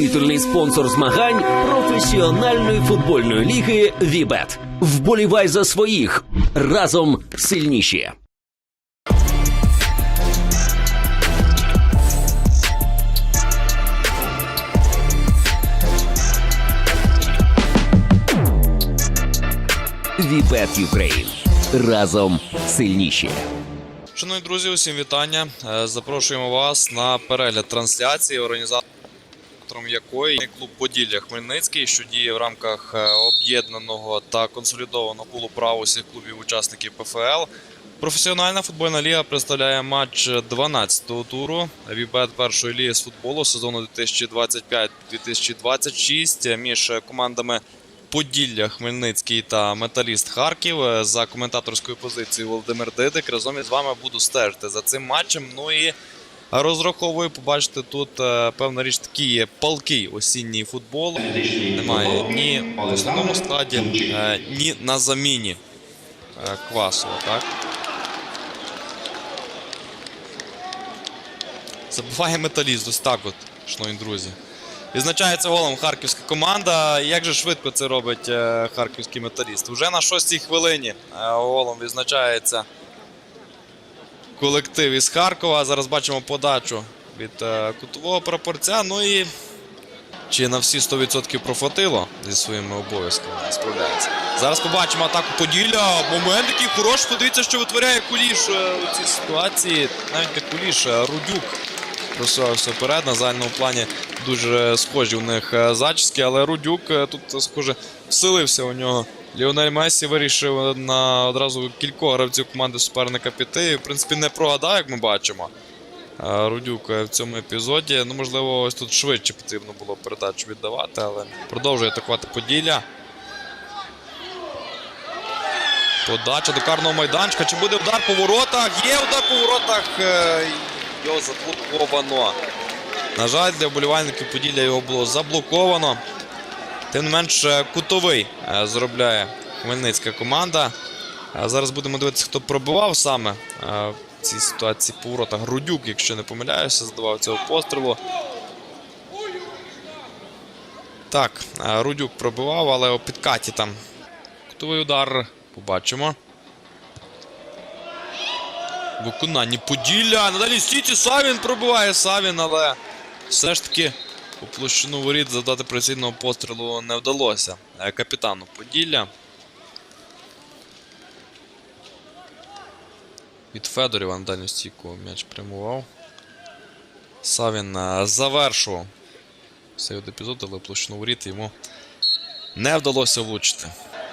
титульний спонсор змагань професіональної футбольної ліги Вібет. Вболівай за своїх разом сильніші. Вібет Юкрейн. Разом сильніші. Шановні друзі, усім вітання. Е, Запрошуємо вас на перегляд трансляції, організатором якої клуб Поділля Хмельницький, що діє в рамках е, об'єднаного та консолідованого пулу прав усіх клубів учасників ПФЛ. Професіональна футбольна ліга представляє матч 12-го туру Вібет першої ліги з футболу сезону 2025-2026 між командами Поділля, Хмельницький та Металіст Харків. За коментаторською позицією Володимир Дидик. Разом із вами буду стежити за цим матчем. Ну і розраховую побачити тут е, певна річ такий палкий осінній футбол. Немає ні в основному складі, е, ні на заміні е, Квасова. Так? Забуває металіст, ось так от, шановні друзі. Відзначається голом харківська команда. Як же швидко це робить харківський металіст? Уже на шостій хвилині голом відзначається колектив із Харкова. Зараз бачимо подачу від е, кутового прапорця. Ну і чи на всі 100% профотило зі своїми обов'язками справляється. Зараз побачимо атаку Поділля. Момент який хороший. Подивіться, що витворяє Куліш е, у цій ситуації. Навіть не Куліш, а Рудюк просувався вперед. На загальному плані дуже схожі у них е, зачіски, але Рудюк е, тут, схоже, вселився у нього. Ліонель Месі вирішив на одразу кількох гравців команди суперника піти. В принципі, не прогадав, як ми бачимо. Е, Рудюк в цьому епізоді. Ну, можливо, ось тут швидше потрібно було передачу віддавати, але продовжує атакувати Поділля. Подача до карного майданчика. Чи буде удар по воротах? Є удар по воротах. е, Його заблоковано. На жаль, для вболівальників Поділля його було заблоковано. Тим не менш, е, кутовий е, заробляє хмельницька команда. Е, Зараз будемо дивитися, хто пробивав саме в цій ситуації по воротах. Грудюк, якщо не помиляюся, задавав цього пострілу. Так, Рудюк пробивав, але у підкаті там кутовий удар. Побачимо. Виконання Поділля. Надалі стійці Савін пробиває Савін, але все ж таки у площину воріт завдати прицільного пострілу не вдалося. Е, Капітану Поділля. Від Федорєва на дальню стійку м'яч прямував. Савін е, завершував цей епізод, але площину воріт йому не вдалося влучити.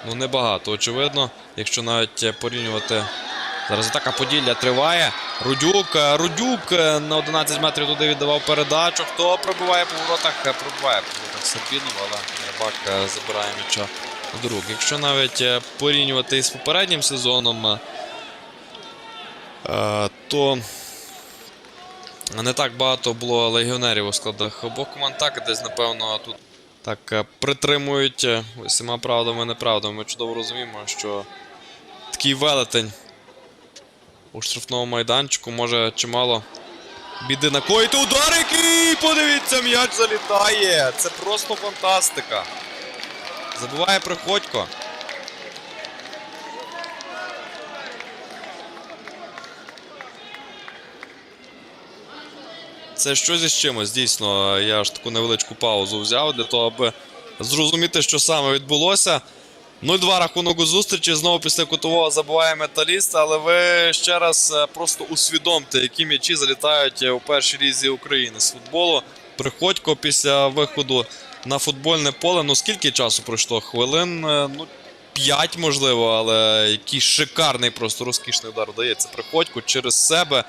Ну, небагато, очевидно, якщо навіть порівнювати. Зараз атака Поділля триває. Рудюк. е, Рудюк е, на 11 метрів туди віддавав передачу. Хто пробиває по воротах? Е, Пробиває по воротах Сапінов, але Рибак забирає м'яча до рук. Якщо навіть порівнювати із попереднім сезоном, то не так багато було легіонерів у складах обох команд. Так, десь, напевно, тут так притримують усіма правдами і неправдами. Ми чудово розуміємо, що такий велетень у штрафному майданчику може чимало біди накоїти. Удар, який! Подивіться, м'яч залітає! Це просто фантастика. Забуває Приходько. Це щось із чимось, дійсно. Я ж таку невеличку паузу взяв для того, аби зрозуміти, що саме відбулося. 0-2 рахунок у зустрічі. Знову після кутового забуває металіст, але ви ще раз е, просто усвідомте, які м'ячі залітають е, у першій лізі України з футболу. Приходько після виходу на футбольне поле. Ну скільки часу пройшло? Хвилин, е, ну, 5, можливо, але який шикарний, просто розкішний удар дається Приходько через себе.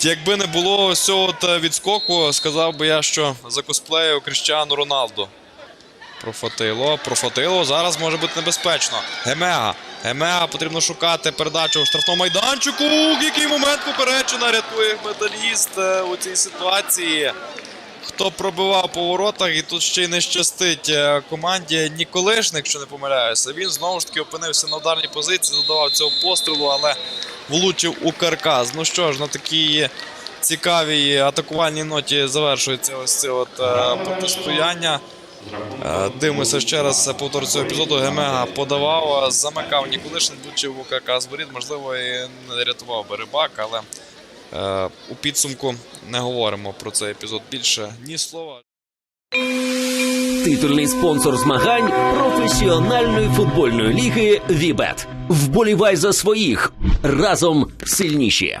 Якби не було цього відскоку, сказав би я, що за косплею Кріштіану Роналду. Профатило, профатило. Зараз може бути небезпечно. Гемега. Гемега потрібно шукати передачу у штрафному майданчику. Який момент попереджена рятує металіст е, у цій ситуації. Хто пробивав по воротах, і тут ще й не щастить е, команді Ніколишник, якщо не помиляюся. Він знову ж таки опинився на ударній позиції, задавав цього пострілу, але влучив у каркас. Ну що ж, на такій цікавій атакувальній ноті завершується ось це от е, протистояння. Е, Дивимося ще раз повтор цього епізоду. Гемега подавав, е, замикав Ніколишин, влучив у КК з можливо, і не рятував би рибак, але е, у підсумку не говоримо про цей епізод більше ні слова. Титульний спонсор змагань професіональної футбольної ліги Вібет. Вболівай за своїх разом сильніші.